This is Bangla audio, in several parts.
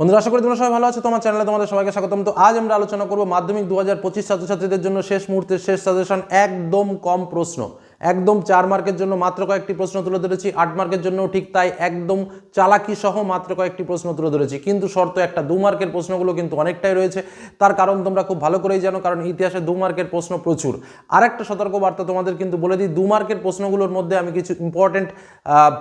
বন্ধুরা, আশা করি তোমরা সবাই ভালো আছো। তোমার চ্যানেলে তোমাদের সবাইকে স্বাগতম। তো আজ আমরা আলোচনা করব মাধ্যমিক দু হাজার পঁচিশ ছাত্রছাত্রীদের জন্য শেষ মুহূর্তের শেষ সাজেশন, একদম কম প্রশ্ন। একদম চার মার্কের জন্য মাত্র কয়েকটি প্রশ্ন তুলে ধরেছি, আট মার্কের জন্য ঠিক তাই একদম চালাকি সহ মাত্র কয়েকটি প্রশ্ন তুলে ধরেছি। কিন্তু শর্ত একটা, দু মার্কের প্রশ্নগুলো কিন্তু অনেকটাই রয়েছে। তার কারণ তোমরা খুব ভালো করেই জানো, কারণ ইতিহাসে দু মার্কের প্রশ্ন প্রচুর। আর একটা সতর্ক বার্তা তোমাদের কিন্তু বলে দিই, দু মার্কের প্রশ্নগুলোর মধ্যে আমি কিছু ইম্পর্টেন্ট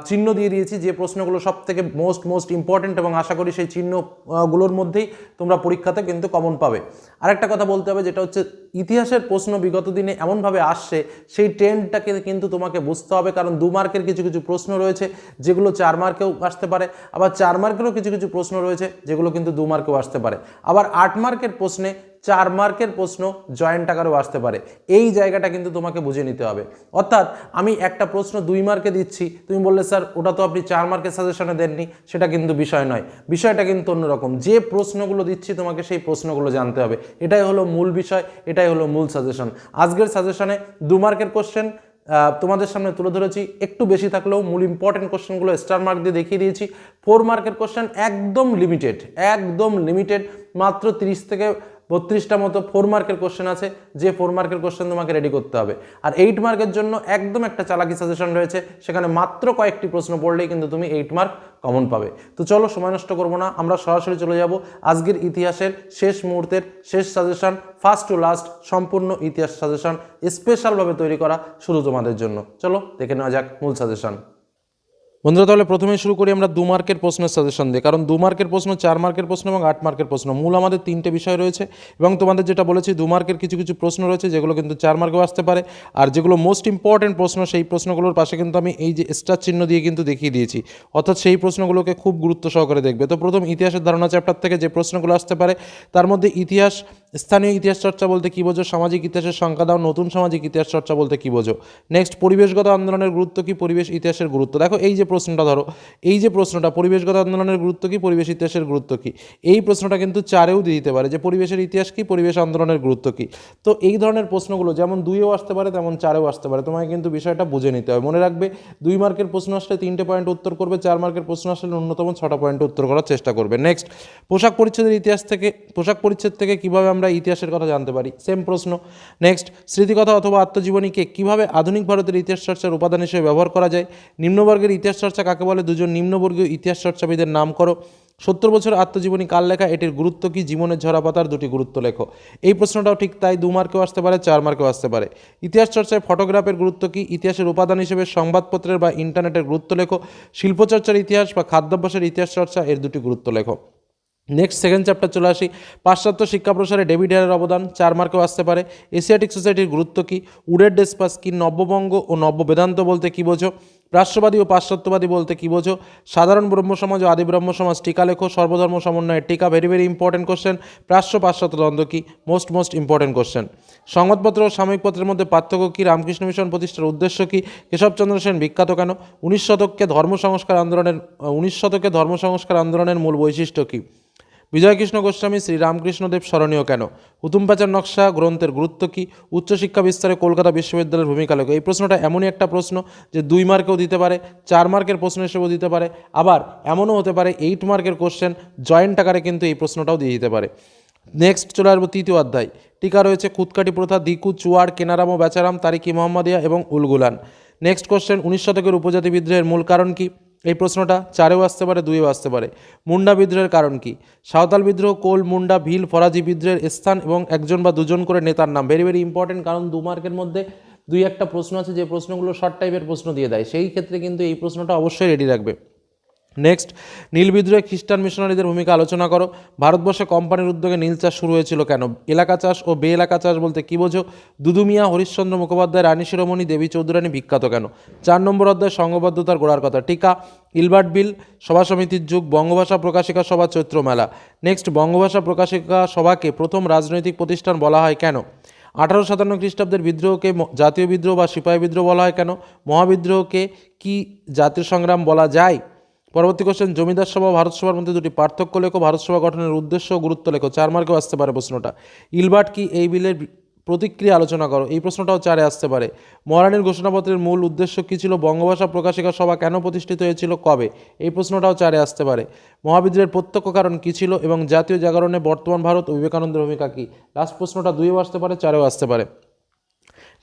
চিহ্ন দিয়ে দিয়েছি, যে প্রশ্নগুলো সব থেকে মোস্ট মোস্ট ইম্পর্টেন্ট এবং আশা করি সেই চিহ্নগুলোর মধ্যেই তোমরা পরীক্ষাতে কিন্তু কমন পাবে। আরেকটা কথা বলতে হবে, যেটা হচ্ছে ইতিহাসের প্রশ্ন বিগত দিনে এমনভাবে আসছে, সেই ট্রেন্ডটাকে কিন্তু তোমাকে বুঝতে হবে, কারণ দু মার্কের কিছু কিছু প্রশ্ন রয়েছে, যেগুলো চার মার্কেও আসতে পারে, আবার চার মার্কেরও কিছু কিছু প্রশ্ন রয়েছে, যেগুলো কিন্তু দু মার্কেও আসতে পারে। আবার আট মার্কের প্রশ্নে চার মার্কের প্রশ্ন জয়েন্ট আকারেও আসতে পারে। এই জায়গাটা কিন্তু তোমাকে বুঝে নিতে হবে। অর্থাৎ আমি একটা প্রশ্ন দুই মার্কে দিচ্ছি, তুমি বললে, স্যার, ওটা তো আপনি চার মার্কের সাজেশনে দেননি। সেটা কিন্তু বিষয় নয়। বিষয়টা কিন্তু অন্যরকম। যে প্রশ্নগুলো দিচ্ছি, তোমাকে সেই প্রশ্নগুলো জানতে হবে। এটাই হলো মূল বিষয়, এটাই হলো মূল সাজেশন। আজকের সাজেশনে দু মার্কের কোশ্চেন তোমাদের সামনে তুলে ধরেছি। একটু বেশি থাকলেও মূল ইম্পর্টেন্ট কোশ্চেনগুলো স্টার মার্ক দিয়ে দেখিয়ে দিয়েছি। ফোর মার্কের কোশ্চেন একদম লিমিটেড একদম লিমিটেড মাত্র তিরিশ থেকে বত্রিশটা মতো ফোর মার্কের কোশ্চেন আছে, যে ফোর মার্কের কোশ্চেন তোমাকে রেডি করতে হবে। আর এইট মার্কের জন্য একদম একটা চালাকি সাজেশন রয়েছে, সেখানে মাত্র কয়েকটি প্রশ্ন পড়লেই কিন্তু তুমি এইট মার্ক কমন পাবে। তো চলো, সময় নষ্ট করব না, আমরা সরাসরি চলে যাব আজকের ইতিহাসের শেষ মুহূর্তের শেষ সাজেশন ফার্স্ট টু লাস্ট সম্পূর্ণ ইতিহাস সাজেশন স্পেশালভাবে তৈরি করা শুধু তোমাদের জন্য। চলো, দেখে নেওয়া যাক মূল সাজেশন বন্ধুরা, তাহলে প্রথমে শুরু করি আমরা দু মার্কের প্রশ্নের সাজেশন দিয়ে। কারণ দু মার্কের প্রশ্ন, চার মার্কের প্রশ্ন এবং আট মার্কের প্রশ্ন মূল আমাদের তিনটে বিষয় রয়েছে এবং তোমাদের যেটা বলেছি, দু মার্কের কিছু কিছু প্রশ্ন রয়েছে যেগুলো কিন্তু চার মার্কেও আসতে পারে। আর যেগুলো মোস্ট ইম্পর্টেন্ট প্রশ্ন, সেই প্রশ্নগুলোর পাশে কিন্তু আমি এই যে স্টার চিহ্ন দিয়ে কিন্তু দেখিয়ে দিয়েছি। অর্থাৎ সেই প্রশ্নগুলোকে খুব গুরুত্ব সহকারে দেখবে। তো প্রথম ইতিহাসের ধারণা চ্যাপ্টার থেকে যে প্রশ্নগুলো আসতে পারে, তার মধ্যে ইতিহাস স্থানীয় ইতিহাস চর্চা বলতে কী বোঝো? সামাজিক ইতিহাসের সংখ্যা দাও, নতুন সামাজিক ইতিহাস চর্চা বলতে কী বোঝো? নেক্সট পরিবেশগত আন্দোলনের গুরুত্ব কী? পরিবেশ ইতিহাসের গুরুত্ব। দেখো, এই যে প্রশ্নটা ধরো, এই যে প্রশ্নটা, পরিবেশগত আন্দোলনের গুরুত্ব কী? পরিবেশ ইতিহাসের গুরুত্ব কী? এই প্রশ্নটা কিন্তু চারেও দিয়ে দিতে পারে যে, পরিবেশের ইতিহাস কী? পরিবেশ আন্দোলনের গুরুত্ব কী? তো এই ধরনের প্রশ্নগুলো যেমন দুইও আসতে পারে, তেমন চারেও আসতে পারে। তোমাকে কিন্তু বিষয়টা বুঝে নিতে হবে। মনে রাখবে, দুই মার্কের প্রশ্ন আসলে তিনটে পয়েন্ট উত্তর করবে, চার মার্কের প্রশ্ন আসলে ন্যূনতম ছটা পয়েন্ট উত্তর করার চেষ্টা করবে। নেক্সট পোশাক পরিচ্ছেদের ইতিহাস থেকে, পোশাক পরিচ্ছেদ থেকে কীভাবে আমরা ইতিহাসের কথা জানতে পারি। সেম প্রশ্ন। নেক্সট স্মৃতিকথা অথবা আত্মজীবনীকে কীভাবে আধুনিক ভারতের ইতিহাস চর্চার উপাদান হিসেবে ব্যবহার করা যায়? নিম্নবর্গের ইতিহাস চর্চা কাকে বলে? দুজন নিম্নবর্গীয় ইতিহাস চর্চাবিদের নাম করো। সত্তর বছর আত্মজীবনী কাল লেখা? এটির গুরুত্ব কি? জীবনের ঝরাপাতার দুটি গুরুত্ব লেখো। এই প্রশ্নটাও ঠিক তাই দু মার্কেও আসতে পারে, চার মার্কেও আসতে পারে। ইতিহাস চর্চায় ফটোগ্রাফের গুরুত্ব কি? ইতিহাসের উপাদান হিসেবে সংবাদপত্রের বা ইন্টারনেটের গুরুত্ব লেখো। শিল্পচর্চার ইতিহাস বা খাদ্যাভ্যাসের ইতিহাস চর্চা এর দুটি গুরুত্ব লেখো। নেক্সট সেকেন্ড চ্যাপ্টার চলে আসি। পাশ্চাত্য শিক্ষা প্রসারে ডেভিড হেয়ারের অবদান, চার মার্কেও আসতে পারে। এশিয়াটিক সোসাইটির গুরুত্ব কী? উডের ডেসপাস কি? নব্যবঙ্গ ও নব্য বেদান্ত বলতে কী বোঝো? রাষ্ট্রবাদী ও পাশ্চাত্যবাদী বলতে কী বোঝো? সাধারণ ব্রহ্ম সমাজ ও আদি ব্রহ্ম সমাজ টিকা লেখো। সর্বধর্ম সমন্বয়ের টিকা ভেরি ভেরি ইম্পর্টেন্ট কোশ্চেন প্রাশ্য পাশ্চাত্য দ্বন্দ্ব কী? মোস্ট মোস্ট ইম্পর্টেন্ট কোশ্চেন সংবাদপত্র ও সাময়িক পত্রের মধ্যে পার্থক্য কী? রামকৃষ্ণ মিশন প্রতিষ্ঠার উদ্দেশ্য কী? কেশবচন্দ্র সেন বিখ্যাত কেন? উনিশ শতককে ধর্ম সংস্কার আন্দোলনের, উনিশ শতকে ধর্ম সংস্কার আন্দোলনের মূল বৈশিষ্ট্য কী? বিজয়কৃষ্ণ গোস্বামী, শ্রীরামকৃষ্ণদেব স্মরণীয় কেন? হুতুম প্যাচার নকশা গ্রন্থের গুরুত্ব কী? উচ্চশিক্ষা বিস্তারে কলকাতা বিশ্ববিদ্যালয়ের ভূমিকা লেখো এই প্রশ্নটা এমনই একটা প্রশ্ন যে দুই মার্কেও দিতে পারে, চার মার্কের প্রশ্ন হিসেবেও দিতে পারে, আবার এমনও হতে পারে এইট মার্কের কোশ্চেন জয়েন্ট আকারে কিন্তু এই প্রশ্নটাও দিয়ে দিতে পারে। নেক্সট চলে আসব তৃতীয় অধ্যায়। টিকা রয়েছে খুদকাটি প্রথা, দিকু, চুয়ার, কেনারাম ও বেচারাম তারিকি মোহাম্মদিয়া এবং উলগুলান। নেক্সট কোশ্চেন উনিশ শতকের উপজাতি বিদ্রোহের মূল কারণ কী? এই প্রশ্নটা চারেও আসতে পারে, দুইও আসতে পারে। মুন্ডা বিদ্রোহের কারণ কি? সাঁওতাল বিদ্রোহ, কোল, মুন্ডা, ভিল, ফরাজি বিদ্রোহের স্থান এবং একজন বা দুজন করে নেতার নাম। ভেরি ভেরি ইম্পর্টেন্ট কারণ দু মার্কের মধ্যে দুই একটা প্রশ্ন আছে, যে প্রশ্নগুলো শর্ট টাইপের প্রশ্ন দিয়ে দেয়। সেই ক্ষেত্রে কিন্তু এই প্রশ্নটা অবশ্যই রেডি রাখবে। নেক্সট নীল বিদ্রোহে খ্রিস্টান মিশনারিদের ভূমিকা আলোচনা করো। ভারতবর্ষে কোম্পানির উদ্যোগে নীল চাষ শুরু হয়েছিল কেন? এলাকা চাষ ও বে এলাকা চাষ বলতে কী বোঝো? দুদুমিয়া, হরিশ্চন্দ্র মুখোপাধ্যায়, রানী শিরোমণি, দেবী চৌধুরানী বিখ্যাত কেন? চার নম্বর অধ্যায় সংঘবদ্ধতার গোড়ার কথা। টিকা, ইলবার্ট বিল, সভা সমিতির যুগ, বঙ্গভাষা প্রকাশিকা সভা চৈত্র মেলা নেক্সট বঙ্গভাষা প্রকাশিকা সভাকে প্রথম রাজনৈতিক প্রতিষ্ঠান বলা হয় কেন? আঠারো সাতান্ন খ্রিস্টাব্দের বিদ্রোহকে জাতীয় বিদ্রোহ বা সিপাহী বিদ্রোহ বলা হয় কেন? মহাবিদ্রোহকে কি জাতীয় সংগ্রাম বলা যায়? পরবর্তী কোশ্চেন জমিদার সভা ভারত সভার মধ্যে দুটি পার্থক্য লেখো। ভারত সভা গঠনের উদ্দেশ্য গুরুত্ব লেখো। চার মার্কেও আসতে পারে প্রশ্নটা। ইলবার্ট, কি এই বিলের প্রতিক্রিয়া আলোচনা করো? এই প্রশ্নটাও চারে আসতে পারে। মহারানীর ঘোষণাপত্রের মূল উদ্দেশ্য কী ছিল? বঙ্গভাষা প্রকাশিকা সভা কেন প্রতিষ্ঠিত হয়েছিল? কবে? এই প্রশ্নটাও চারে আসতে পারে। মহাবিদ্রোহের প্রত্যক্ষ কারণ কী ছিল? এবং জাতীয় জাগরণে বর্তমান ভারত ও বিবেকানন্দের ভূমিকা কী? লাস্ট প্রশ্নটা দুইও আসতে পারে, চারেও আসতে পারে।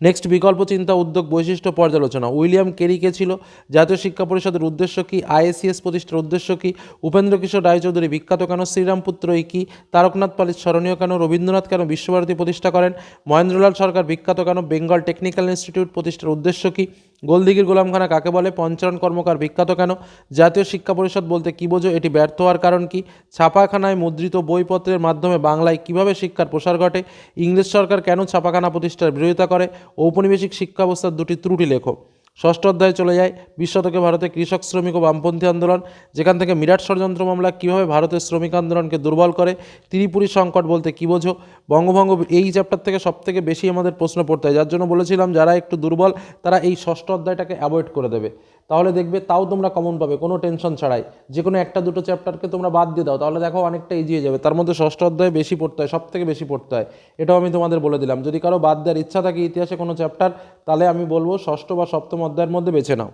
নেক্সট বিকল্প চিন্তা, উদ্যোগ, বৈশিষ্ট্য, পর্যালোচনা। উইলিয়াম কেরি কে ছিল জাতীয় শিক্ষা পরিষদের উদ্দেশ্য কী? আইএসিএস প্রতিষ্ঠার উদ্দেশ্য কী? উপেন্দ্র কিশোর রায়চৌধুরী বিখ্যাত কেন? শ্রীরামপুত্র এই কী? তারকনাথ পালিত স্মরণীয় কেন? রবীন্দ্রনাথ কেন বিশ্বভারতী প্রতিষ্ঠা করেন? মহেন্দ্রলাল সরকার বিখ্যাত কেন? বেঙ্গল টেকনিক্যাল ইনস্টিটিউট প্রতিষ্ঠার উদ্দেশ্য কী? গোলদিঘির গোলামখানা কাকে বলে? পঞ্চায়ন কর্মকার বিখ্যাত কেন? জাতীয় শিক্ষা পরিষদ বলতে কী বোঝো? এটি ব্যর্থ হওয়ার কারণ কি? ছাপাখানায় মুদ্রিত বইপত্রের মাধ্যমে বাংলায় কীভাবে শিক্ষার প্রসার ঘটে? ইংরেজ সরকার কেন ছাপাখানা প্রতিষ্ঠার বিরোধিতা করে? ঔপনিবেশিক শিক্ষা ব্যবস্থার দুটি ত্রুটি লেখো। ষষ্ঠ অধ্যায়ে চলে যায়, বিশ শতকে ভারতে কৃষক, শ্রমিক ও বামপন্থী আন্দোলন, যেখান থেকে মিরাট ষড়যন্ত্র মামলা কীভাবে ভারতের শ্রমিক আন্দোলনকে দুর্বল করে, ত্রিপুরী সংকট বলতে কী বোঝো? বঙ্গভঙ্গ এই চ্যাপ্টার থেকে সবথেকে বেশি আমাদের প্রশ্ন পড়তে হয়, যার জন্য বলেছিলাম যারা একটু দুর্বল, তারা এই ষষ্ঠ অধ্যায়টাকে অ্যাভয়েড করে দেবে। তাহলে দেখবে তাও তোমরা কমন পাবে, কোনো টেনশন ছাড়াই। যে কোনো একটা দুটো চ্যাপ্টারকে তোমরা বাদ দিয়ে দাও, তাহলে দেখো অনেকটা এগিয়ে যাবে। তার মধ্যে ষষ্ঠ অধ্যায়ে বেশি পড়তে হয় সব থেকে বেশি পড়তে হয়। এটাও আমি তোমাদের বলে দিলাম। যদি কারও বাদ দেওয়ার ইচ্ছা থাকে ইতিহাসে কোনো চ্যাপ্টার তাহলে আমি বলব ষষ্ঠ বা সপ্তম অধ্যায়ের মধ্যে বেছে নাও।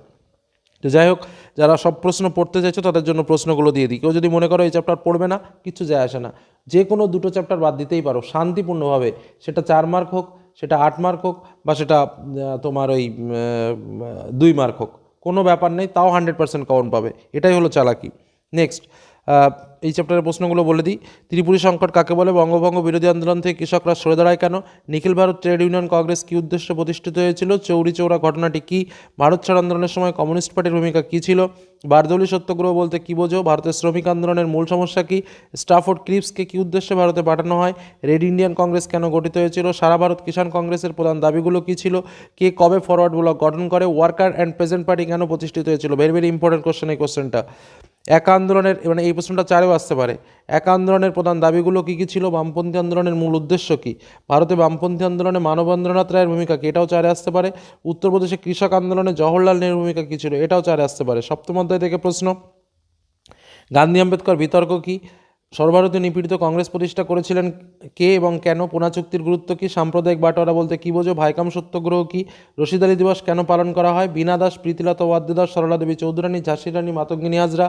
তো যাই হোক, যারা সব প্রশ্ন পড়তে চাইছো, তাদের জন্য প্রশ্নগুলো দিয়ে দিই। কেউ যদি মনে করো এই চ্যাপ্টার পড়বে না, কিছু যায় আসে না। যে কোনো দুটো চ্যাপ্টার বাদ দিতেই পারো, শান্তিপূর্ণভাবে। সেটা চার মার্ক হোক, সেটা আট মার্ক হোক, বা সেটা তোমার ওই দুই মার্ক হোক। কোনো ব্যাপার নেই তাও হান্ড্রেড পার্সেন্ট কাউন্ট পাবে। এটাই হলো চালাকি। নেক্সট এই চ্যাপ্টারের প্রশ্নগুলো বলে দিই। ত্রিপুরী সংকট কাকে বলে? বঙ্গভঙ্গ বিরোধী আন্দোলন থেকে কৃষকরা সরে দাঁড়ায় কেন? Nikhil Bharat trade union Congress কী উদ্দেশ্যে প্রতিষ্ঠিত হয়েছিল? চৌরি চৌরা ঘটনাটি কী? ভারত ছাড় আন্দোলনের সময় কমিউনিস্ট পার্টির ভূমিকা কী ছিল? বারদৌলি সত্যগ্রহ বলতে কী বোঝো? ভারতের শ্রমিক আন্দোলনের মূল সমস্যা কী? স্টাফোর্ড ক্রিপসকে কী উদ্দেশ্যে ভারতে পাঠানো হয়? রেড ইন্ডিয়ান কংগ্রেস কেন গঠিত হয়েছিল? সারা ভারত কিষাণ কংগ্রেসের প্রধান দাবিগুলো কী ছিল? কে কবে ফরওয়ার্ড ব্লক গঠন করে? ওয়ার্কার অ্যান্ড প্রেজেন্ট পার্টি কেন প্রতিষ্ঠিত হয়েছিল? ভেরি ভেরি ইম্পর্টেন্ট কোশ্চেন এই কোশ্চেনটা এক আন্দোলনের মানে এই প্রশ্নটা চারেও আসতে পারে। এক আন্দোলনের প্রধান দাবিগুলো কী কী ছিল? বামপন্থী আন্দোলনের মূল উদ্দেশ্য কী? ভারতে বামপন্থী আন্দোলনে মানবেন্দ্রনাথ রায়ের ভূমিকা কী? এটাও চারে আসতে পারে। উত্তরপ্রদেশে কৃষক আন্দোলনে জওহরলাল নেহরুর ভূমিকা কী ছিল? এটাও চারে আসতে পারে। সপ্তম অধ্যায় থেকে প্রশ্ন, গান্ধী আম্বেদকর বিতর্ক কী? সর্বভারতীয় নিপীড়িত কংগ্রেস প্রতিষ্ঠা করেছিলেন কে এবং কেন? পোনা চুক্তির গুরুত্ব কী? সাম্প্রদায়িক বাটোয়ারা বলতে কী বোঝো? ভাইকাম সত্যগ্রহ কী? রশিদ আলী দিবস কেন পালন করা হয়? বীণা দাস প্রীতিলতা ওয়াদ্য দাস সরলা দেবী চৌধুরানী, ঝাঁসিরানী, মাতঙ্গিনী হাজরা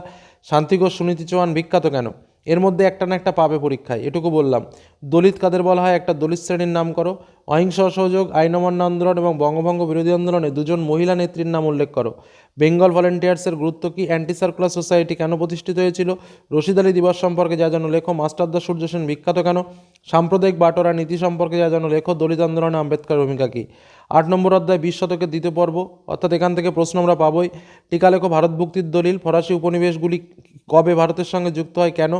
শান্তিঘোষ সুনীতি চৌহান বিখ্যাত কেন? এর মধ্যে একটা না একটা পাবে পরীক্ষায়, এটুকু বললাম। দলিত কাদের বলা হয়? একটা দলিত শ্রেণির নাম করো। অহিংস, অসহযোগ আইন অমান্য আন্দোলন এবং বঙ্গভঙ্গ বিরোধী আন্দোলনে দুজন মহিলা নেত্রীর নাম উল্লেখ করো। বেঙ্গল ভলেন্টিয়ার্সের গুরুত্ব কী? অ্যান্টি সার্কুলার সোসাইটি কেন প্রতিষ্ঠিত হয়েছিল? রশিদ আলী দিবস সম্পর্কে যা যেন লেখো। মাস্টারদা সূর্য সেন বিখ্যাত কেন? সাম্প্রদায়িক বাটোরা নীতি সম্পর্কে যা জানো লেখো। দলিত আন্দোলনে আম্বেদকর ভূমিকা কী? আট নম্বর অধ্যায় বিশ শতকের দ্বিতীয় পর্ব, অর্থাৎ এখান থেকে প্রশ্ন আমরা পাবই, টিকালেখ ভারত ভুক্তির দলিল, ফরাসি উপনিবেশগুলি কবে ভারতের সঙ্গে যুক্ত হয়, কেন?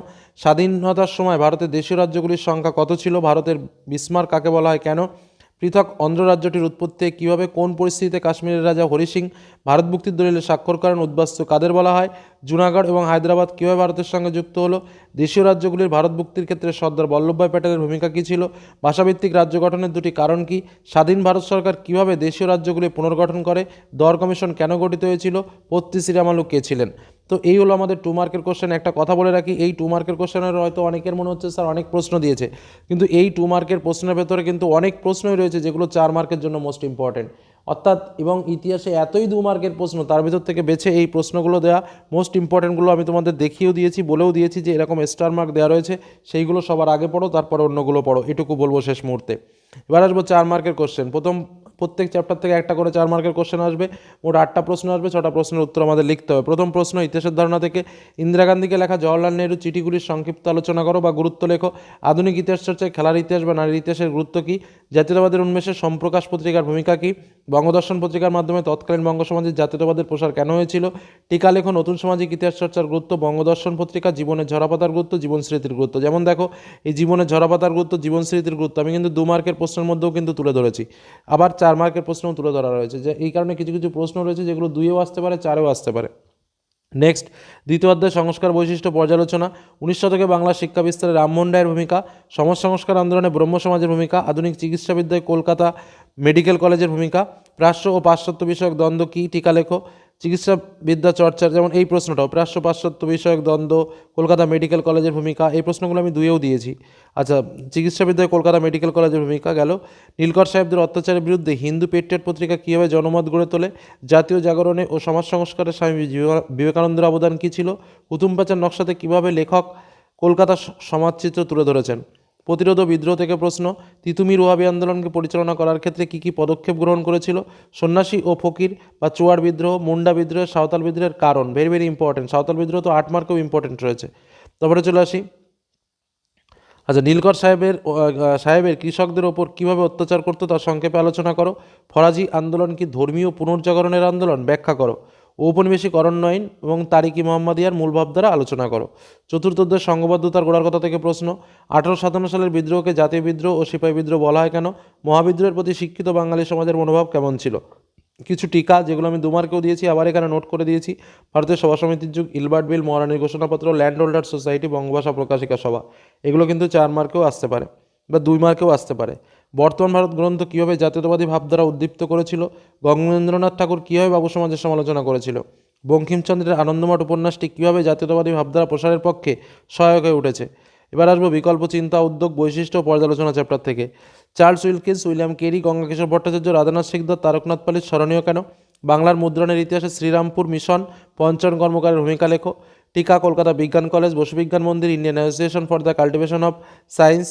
স্বাধীনতার সময় ভারতের দেশীয় রাজ্যগুলির সংখ্যা কত ছিল? ভারতের বিস্মার কাকে বলা হয়, কেন? পৃথক অন্ধ্র রাজ্যটির উৎপত্তি কীভাবে, কোন পরিস্থিতিতে কাশ্মীরের রাজা হরি সিং ভারত মুক্তির দলিলে স্বাক্ষর করেন, উদ্বাস্তু কাদের বলা হয়? জুনাগড় এবং হায়দ্রাবাদ কীভাবে ভারতের সঙ্গে যুক্ত হলো? দেশীয় রাজ্যগুলির ভারত মুক্তির ক্ষেত্রে সর্দার বল্লভভাই প্যাটেলের ভূমিকা কী ছিল? ভাষাভিত্তিক রাজ্য গঠনের দুটি কারণ কি? স্বাধীন ভারত সরকার কীভাবে দেশীয় রাজ্যগুলি পুনর্গঠন করে? দর কমিশন কেন গঠিত হয়েছিল? পত্তি শ্রীরামালু কে ছিলেন? তো এই হলো আমাদের টু মার্কের কোশ্চেন একটা কথা বলে রাখি, এই টু মার্কের কোশ্চেনের হয়তো অনেকের মনে হচ্ছে, স্যার, অনেক প্রশ্ন দিয়েছে। কিন্তু এই টু মার্কের প্রশ্নের ভেতরে কিন্তু অনেক প্রশ্নই রয়েছে, যেগুলো চার মার্কের জন্য মোস্ট ইম্পর্টেন্ট অর্থাৎ, এবং ইতিহাসে এতই দু মার্কের প্রশ্ন, তার ভিতর থেকে বেছে এই প্রশ্নগুলো দেওয়া মোস্ট ইম্পর্টেন্টগুলো আমি তোমাদের দেখিয়েও দিয়েছি, বলেও দিয়েছি যে এরকম স্টার মার্ক দেওয়া রয়েছে, সেইগুলো সবার আগে পড়ো, তারপরে অন্যগুলো পড়ো। এটুকু বলব শেষ মুহূর্তে। এবার আসব চার মার্কের কোশ্চেন প্রথম প্রত্যেক চ্যাপ্টার থেকে একটা করে চার মার্কের কোশ্চেন আসবে, মোট আটটা প্রশ্ন আসবে, ছটা প্রশ্নের উত্তর আমাদের লিখতে হবে। প্রথম প্রশ্ন, ইতিহাসের ধারণা থেকে ইন্দিরা গান্ধীকে লেখা জওয়াহরলাল নেহরু চিঠিগুলির সংক্ষিপ্ত আলোচনা করো বা গুরুত্ব লেখো। আধুনিক ইতিহাস চর্চায় খেলার ইতিহাস বা নারীর ইতিহাসের গুরুত্ব কী? জাতীয়তাবাদের উন্মেষে সম্প্রকাশ পত্রিকার ভূমিকা কী? বঙ্গদর্শন পত্রিকার মাধ্যমে তৎকালীন বঙ্গ সমাজের জাতীয়তাবাদের প্রসার কেন হয়েছিল? টিকা লেখো, নতুন সামাজিক ইতিহাস চর্চার গুরুত্ব, বঙ্গদর্শন পত্রিকা জীবনের ঝরাপাতার গুরুত্ব, জীবন স্মৃতির গুরুত্ব। যেমন দেখো, এই জীবনের ঝরাপাতার গুরুত্ব, জীবন স্মৃতির গুরুত্ব, আমি কিন্তু দু মার্কের প্রশ্নের মধ্যেও কিন্তু তুলে ধরেছি। আবার চার মার্কের প্রশ্নও তুলে ধরা রয়েছে যে, এই কারণে কিছু কিছু প্রশ্ন রয়েছে যেগুলো দুইয়েও আসতে পারে, চারেও আসতে পারে। নেক্সট দ্বিতীয় অধ্যায়, সংস্কার বৈশিষ্ট্য পর্যালোচনা। উনিশ শতকে বাংলা শিক্ষা বিস্তারে রামমোহন রায়ের ভূমিকা, সমাজ সংস্কার আন্দোলনে ব্রহ্ম সমাজের ভূমিকা, আধুনিক চিকিৎসাবিদ্যায় কলকাতা মেডিকেল কলেজের ভূমিকা প্রাশ্য ও পাশ্চাত্য বিষয়ক দ্বন্দ্ব কী, টিকা লেখো। চিকিৎসা বিদ্যা চর্চার যেমন এই প্রশ্নটাও প্রাশ্য পাশ্চাত্য বিষয়ক দ্বন্দ্ব, কলকাতা মেডিকেল কলেজের ভূমিকা, এই প্রশ্নগুলো আমি দুইয়েও দিয়েছি। আচ্ছা চিকিৎসাবিদ্যায় কলকাতা মেডিকেল কলেজের ভূমিকা গেল। নীলকর সাহেবদের অত্যাচারের বিরুদ্ধে হিন্দু পেট্রিয়ট পত্রিকা কীভাবে জনমত গড়ে তোলে, জাতীয় জাগরণে ও সমাজ সংস্কারে স্বামী বিবেকা- বিবেকানন্দের অবদান কী ছিল কুতুম পাচার নকশাতে কীভাবে লেখক কলকাতা সমাজচিত্র তুলে ধরেছেন? প্রতিরোধ ও বিদ্রোহ থেকে প্রশ্ন তিতুমির ওয়াবি আন্দোলনকে পরিচালনা করার ক্ষেত্রে কী কী পদক্ষেপ গ্রহণ করেছিল? সন্ন্যাসী ও ফকির বা চুয়ার বিদ্রোহ, মুন্ডা বিদ্রোহ, সাঁওতাল বিদ্রোহের কারণ? ভেরি ভেরি ইম্পর্টেন্ট সাঁওতাল বিদ্রোহ তো আট মার্কেও ইম্পর্টেন্ট রয়েছে। তারপরে চলে আসি। আচ্ছা নীলকর সাহেবের সাহেবের কৃষকদের ওপর কীভাবে অত্যাচার করতো তার সংক্ষেপে আলোচনা করো। ফরাজি আন্দোলন কি ধর্মীয় পুনর্জাগরণের আন্দোলন? ব্যাখ্যা করো। ঔপনিবেশিক অরণ্য আইন এবং তারিকি মোহাম্মদিয়ার মূল ভাব দ্বারা আলোচনা করো। চতুর্থদের সংঘবদ্ধতার গোড়ার কথা থেকে প্রশ্ন, আঠারো সাতান্ন সালের বিদ্রোহকে জাতীয় বিদ্রোহ ও সিপাহী বিদ্রোহ বলা হয় কেন? মহাবিদ্রোহের প্রতি শিক্ষিত বাঙালি সমাজের মনোভাব কেমন ছিল? কিছু টিকা, যেগুলো আমি দুমার্কেও দিয়েছি, আবার এখানে নোট করে দিয়েছি। ভারতীয় সভা সমিতির যুগ, ইলবার্ট বিল, মহারানীর ঘোষণাপত্র, land holder society, Bangabhasha Prakashika Sabha. এগুলো কিন্তু চার মার্কেও আসতে পারে। বা দুই মার্কেও আসতে পারে। বর্তমান ভারত গ্রন্থ কীভাবে জাতীয়তাবাদী ভাবধারা উদ্দীপ্ত করেছিল? গঙ্গেন্দ্রনাথ ঠাকুর কীভাবে বাবু সমাজের সমালোচনা করেছিল? বঙ্কিমচন্দ্রের আনন্দমঠ উপন্যাসটি কীভাবে জাতীয়তাবাদী ভাবধারা প্রসারের পক্ষে সহায়ক হয়ে উঠেছে? এবার আসব বিকল্প চিন্তা, উদ্যোগ, বৈশিষ্ট্য ও পর্যালোচনা চ্যাপ্টার থেকে। Charles Wilkins, William Carey, Gangakishore Bhattacharya, Radhanath Sikdar, Taraknath Palit স্মরণীয় কেন? বাংলার মুদ্রণের ইতিহাসে শ্রীরামপুর মিশন পঞ্চন কর্মকারের ভূমিকা লেখো। টিকা, Kolkata Bigyan college Basu Bigyan Mandir, Indian Association for the Cultivation of Science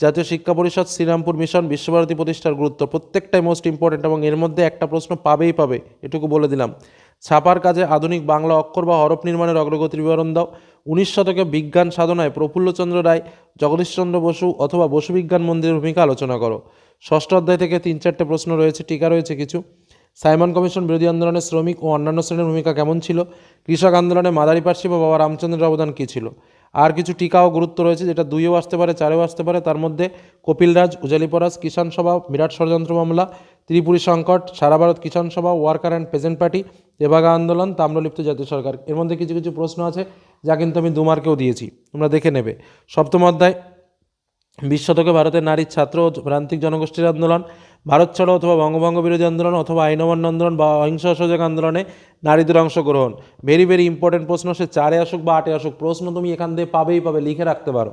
Jatiya Shiksha Parishad Serampore mission Visva Bharati প্রতিষ্ঠার গুরুত্ব প্রত্যেকটাই মোস্ট ইম্পর্টেন্ট এবং এর মধ্যে একটা প্রশ্ন পাবেই পাবে, এটুকু বলে দিলাম। ছাপার কাজে আধুনিক বাংলা অক্ষর বা হরফ নির্মাণের অগ্রগতির বিবরণ দাও। উনিশ শতকে বিজ্ঞান সাধনায় প্রফুল্লচন্দ্র রায়, জগদীশচন্দ্র বসু অথবা বসু বিজ্ঞান মন্দিরের ভূমিকা আলোচনা করো। ষষ্ঠ অধ্যায় থেকে তিন চারটে প্রশ্ন রয়েছে, টিকা রয়েছে কিছু। সাইমন কমিশন বিরোধী আন্দোলনে শ্রমিক ও অন্যান্য শ্রেণির ভূমিকা কেমন ছিল? কৃষক আন্দোলনে মাদারি পার্সি বা বাবা রামচন্দ্রের অবদান কী ছিল? আর কিছু টিকাও গুরুত্ব রয়েছে, যেটা দুইও আসতে পারে, চারেও আসতে পারে। তার মধ্যে কপিলরাজ উজালি পরাজ কিষাণ সভা, বিরাট ষড়যন্ত্র মামলা, ত্রিপুরী সংকট, Sara Bharat Kisan Sabha, worker and peasant party Tebhaga আন্দোলন, তাম্রলিপ্ত জাতীয় সরকার। এর মধ্যে কিছু কিছু প্রশ্ন আছে, যা কিন্তু আমি দুমার্কেও দিয়েছি, তোমরা দেখে নেবে। সপ্তম অধ্যায়, বিশ শতকে ভারতের নারী ছাত্র ও প্রান্তিক জনগোষ্ঠীর আন্দোলন ভারত ছাড়ো অথবা বঙ্গভঙ্গ বিরোধী আন্দোলন অথবা আইন অমান্য আন্দোলন বা অহিংস অসহযোগ আন্দোলনে নারীদের অংশগ্রহণ। ভেরি ভেরি ইম্পর্টেন্ট প্রশ্ন, সে চারে আসুক বা আটে আসুক, প্রশ্ন তুমি এখান দিয়ে পাবেই পাবে, লিখে রাখতে পারো।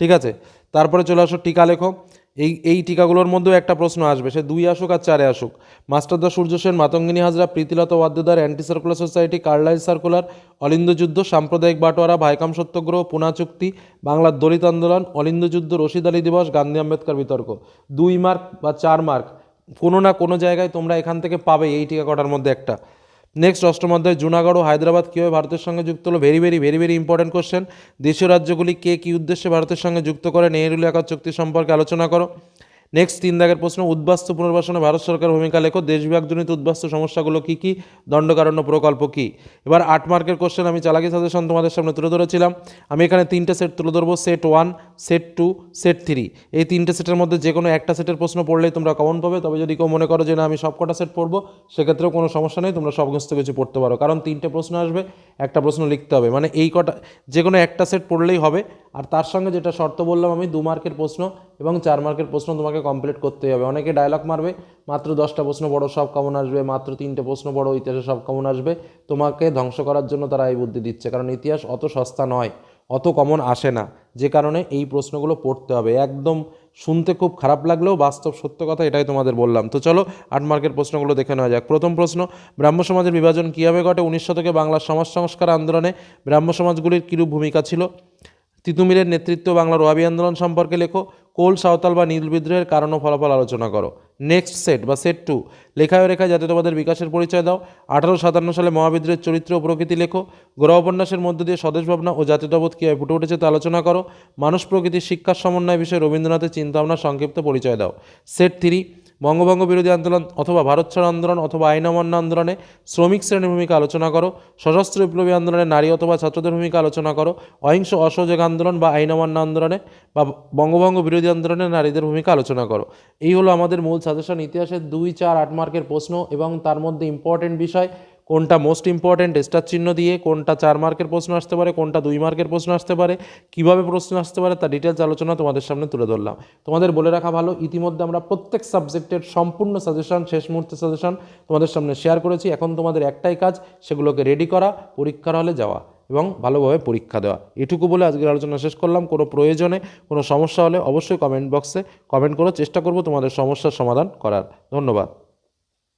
ঠিক আছে? তারপরে চলে আসো টিকা লেখো এই এই টিকাগুলোর মধ্যেও একটা প্রশ্ন আসবে, সে দুই আসুক আর চারে আসুক। Masterda Surya Sen, Matangini Hazra, Pritilata Waddedar anti circular society, Carlile circular, অলিন্দ যুদ্ধ, সাম্প্রদায়িক বাটোয়ারা, ভাইকাম সত্যগ্রহ, পুনা চুক্তি, বাংলার দলিত আন্দোলন, অলিন্দ যুদ্ধ, রশিদ আলী দিবস, গান্ধী আম্বেদকর বিতর্ক। দুই মার্ক বা চার মার্ক, কোনো না কোনো জায়গায় তোমরা এখান থেকে পাবে এই টিকা কটার মধ্যে একটা। নেক্সট অষ্টম অধ্যায় জুনাগড় ও হায়দ্রাবাদ কীভাবে ভারতের সঙ্গে যুক্ত হলো? Very very very very important question দেশীয় রাজ্যগুলি কে কী উদ্দেশ্যে ভারতের সঙ্গে যুক্ত করে? নেহরুল একাত চুক্তি সম্পর্কে আলোচনা করো। নেক্সট তিন দাগের প্রশ্ন, উদ্বাস্তু পুনর্বাসনে ভারত সরকার ভূমিকা লেখো। দেশবিভাগজনিত উদ্বাস্তু সমস্যাগুলো কী কী? দণ্ডকারণ্য প্রকল্প কী? এবার আট মার্কের কোশ্চেন আমি চালাকি সাজেশন তোমাদের সামনে তুলে ধরেছিলাম। আমি এখানে তিনটে সেট তুলে ধরবো। Set one set two set three এই তিনটে সেটের মধ্যে যে কোনো একটা সেটের প্রশ্ন পড়লেই তোমরা কমন পাবে, তবে যদি কেউ মনে করো যে, না, আমি সব কটা সেট পড়ব, সেক্ষেত্রেও কোনো সমস্যা নেই, তোমরা সমস্ত কিছু পড়তে পারো। কারণ তিনটে প্রশ্ন আসবে, একটা প্রশ্ন লিখতে হবে। মানে এই কটা যে কোনো একটা সেট পড়লেই হবে। আর তার সঙ্গে যেটা শর্ত বললাম আমি, দু মার্কের প্রশ্ন এবং চার মার্কের প্রশ্ন তোমাকে কমপ্লিট করতেই হবে। অনেকে ডায়লগ মারবে, মাত্র দশটা প্রশ্ন বড় সব কেমন আসবে, মাত্র তিনটে প্রশ্ন বড় ইতিহাসে সব কেমন আসবে। তোমাকে ধ্বংস করার জন্য তারা এই বুদ্ধি দিচ্ছে। কারণ ইতিহাস অত সস্তা নয়। অত কমন আসে না। যে কারণে এই প্রশ্নগুলো পড়তে হবে। একদম শুনতে খুব খারাপ লাগলেও বাস্তব সত্য কথা এটাই তোমাদের বললাম। তো চলো, আট মার্কের প্রশ্নগুলো দেখে নেওয়া যাক। প্রথম প্রশ্ন, ব্রাহ্ম সমাজের বিভাজন কীভাবে ঘটে? উনিশ শতকে বাংলার সমাজ সংস্কার আন্দোলনে ব্রাহ্ম সমাজগুলির কীরূপ ভূমিকা ছিল? তিতুমিরের নেতৃত্ব বাংলার ওয়াবি আন্দোলন সম্পর্কে লেখো। কোল, সাঁওতাল বা নীল বিদ্রোহের কারণ ও ফলাফল আলোচনা করো। নেক্সট সেট বা সেট টু লেখায় ও রেখায় জাতীয়তাবাদের বিকাশের পরিচয় দাও। আঠারো সাতান্ন সালে মহাবিদ্রোহের চরিত্র ও প্রকৃতি লেখো। গ্রহ উপন্যাসের মধ্য দিয়ে স্বদেশ ভাবনা ও জাতীয়তাবোধ কীভাবে ফুটে উঠেছে তা আলোচনা করো। মানুষ প্রকৃতির শিক্ষার সমন্বয় বিষয়ে রবীন্দ্রনাথের চিন্তাভাবনার সংক্ষিপ্ত পরিচয় দাও। সেট থ্রি বঙ্গভঙ্গ বিরোধী আন্দোলন অথবা ভারত ছাড় আন্দোলন অথবা আইন অমান্য আন্দোলনে শ্রমিক শ্রেণির ভূমিকা আলোচনা করো, সশস্ত্র বিপ্লবী আন্দোলনে নারী অথবা ছাত্রদের ভূমিকা আলোচনা করো, অহিংস অসহযোগ আন্দোলন বা আইন অমান্য আন্দোলনে বা বঙ্গভঙ্গ বিরোধী আন্দোলনে নারীদের ভূমিকা আলোচনা করো। এই হলো আমাদের মূল সাজেশন ইতিহাসের দুই চার আট মার্কের প্রশ্ন এবং তার মধ্যে ইম্পর্টেন্ট বিষয়। কোনটা মোস্ট ইম্পর্ট্যান্ট স্টার চিহ্ন দিয়ে কোনটা চার মার্কের প্রশ্ন আসতে পারে, কোনটা দুই মার্কের প্রশ্ন আসতে পারে, কীভাবে প্রশ্ন আসতে পারে, তার ডিটেলস আলোচনা তোমাদের সামনে তুলে ধরলাম। তোমাদের বলে রাখা ভালো, ইতিমধ্যে আমরা প্রত্যেক সাবজেক্টের সম্পূর্ণ সাজেশন শেষ মুহূর্তে সাজেশন তোমাদের সামনে শেয়ার করেছি। এখন তোমাদের একটাই কাজ, সেগুলোকে রেডি করা, পরীক্ষার হলে যাওয়া এবং ভালোভাবে পরীক্ষা দেওয়া। এটুকু বলে আজকের আলোচনা শেষ করলাম। কোনো প্রয়োজনে কোনো সমস্যা হলে অবশ্যই কমেন্ট বক্সে কমেন্ট করো চেষ্টা করব তোমাদের সমস্যার সমাধান করার। ধন্যবাদ।